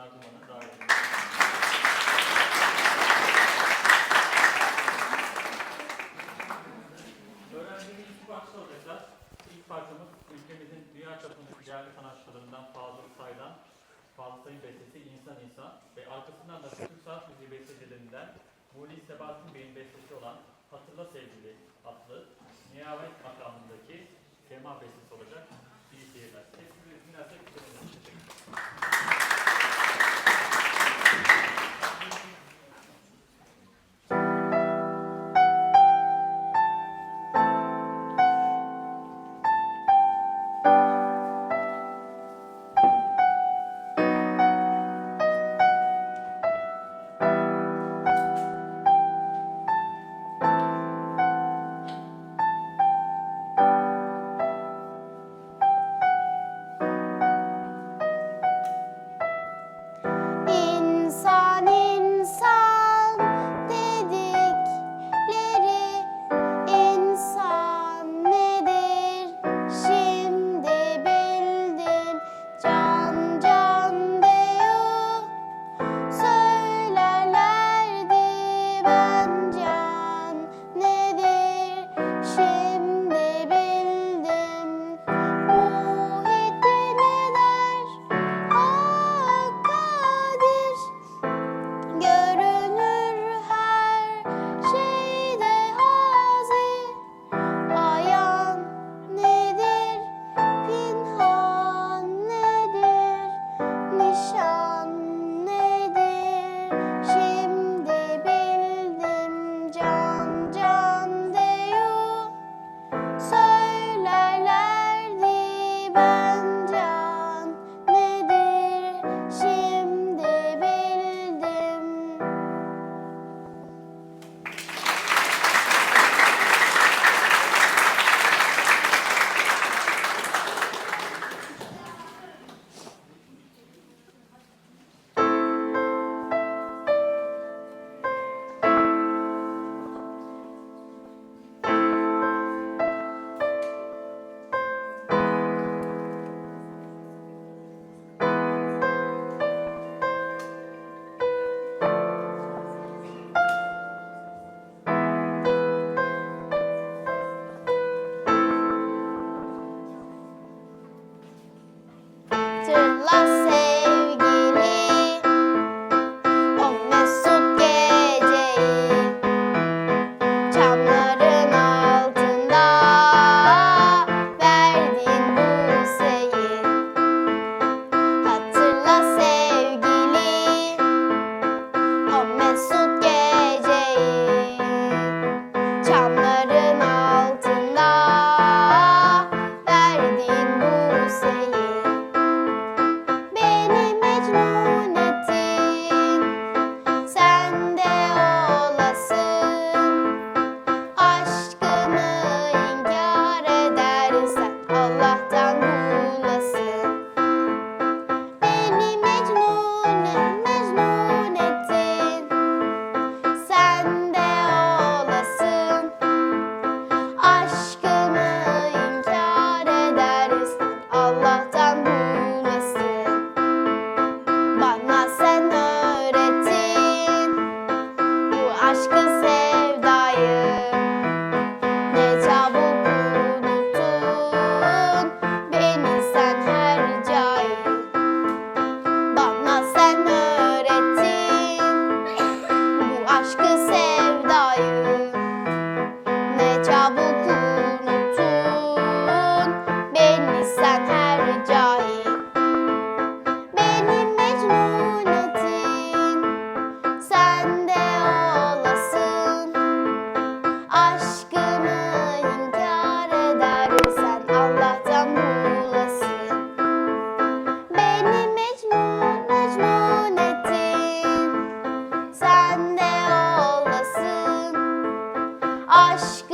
Çınar Duman'ı davet ediyorum. Öğrencimiz ilk parça olacaklar. İlk parçamız ülkemizin dünya çapındaki değerli sanatçılarından Fazıl Say'dan Fazıl Say'ın bestesi İnsan İnsan ve arkasından da Türk Sanat Müziği bestecilerinden Muğli Sebahattin Bey'in bestesi olan Hatırla Sevgili Hatırla aşk.